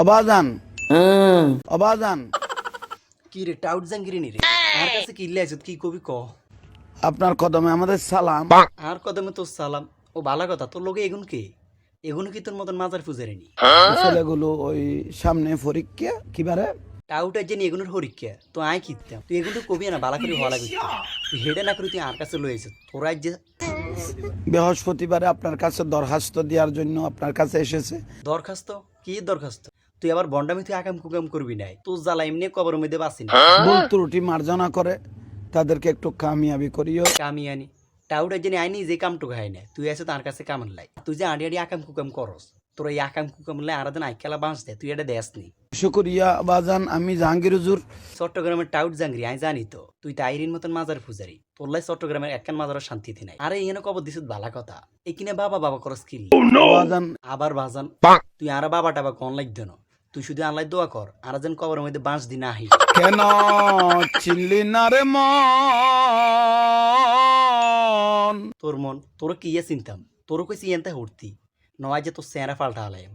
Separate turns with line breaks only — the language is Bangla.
অবাজান অবাজান
কি রে টাউট জাঙ্গিরি নি রে? আর কাছে কি লাইছত কি কবি ক?
আপনার কদমে আমাদের সালাম।
আর কদমে তোর সালাম? ও ভালো কথা তোর লোকে এগুন কে? এগুন কি তোর মতন মাজার ফুজারে নি?
ছেলেগুলো ওই সামনে পরীক্ষা কিবারে
টাউটার জেনি এগুনের হরিকা তো আয় কিতাম তুই এগুন তো কবি না বালা করে করতে তুই হেডে না করে তুই আর কাছে লয়েছ তোরা যে
বৃহস্পতিবারে আপনার কাছে দরখাস্ত দেওয়ার জন্য আপনার কাছে এসেছে।
দরখাস্ত? কি দরখাস্ত? তুই আবার বন্ডামি তুই আকাম কুকাম করবি নাই। তোর জ্বালা এমনি কবর মধ্যে বাসি না।
ভুল ত্রুটি মার্জনা করে তাদেরকে একটু কামিয়াবি করিও।
কামি আনি টাউটার জেনে আইনি যে কামটুকু হয় না। তুই আছে তার কাছে কামান লাই। তুই যে আড়ি আড়ি আকাম কুকাম করস তোর এই আকাম কুকাম লাই আর দিন আইকেলা বাঁচ দে তুই এটা দেস নি।
শুক্রিয়া বাজান আমি জাহাঙ্গীর হুজুর।
চট্টগ্রামের টাউট জাঙ্গরি আই জানি তো। তুই তাইরিন মতন মাজার ফুজারি তোর লাই চট্টগ্রামের একখান মাজারের শান্তিতে নাই। আরে এখানে কবর দিছিস ভালা কথা। এখানে বাবা বাবা করস কিল
বাজান
আবার বাজান তুই আর বাবা টাবা কোন লাগ দেন? তুই শুধু আল্লাহ দোয়া কর আর যেন কবরের মধ্যে বাঁশ দি না আহি।
কেন চিল্লি না রে মন?
তোর মন তোর কি ইয়ে চিন্তাম? তোর কইছি এনতে হরতি নয় যে তোর চেহারা পাল্টা হালাইম।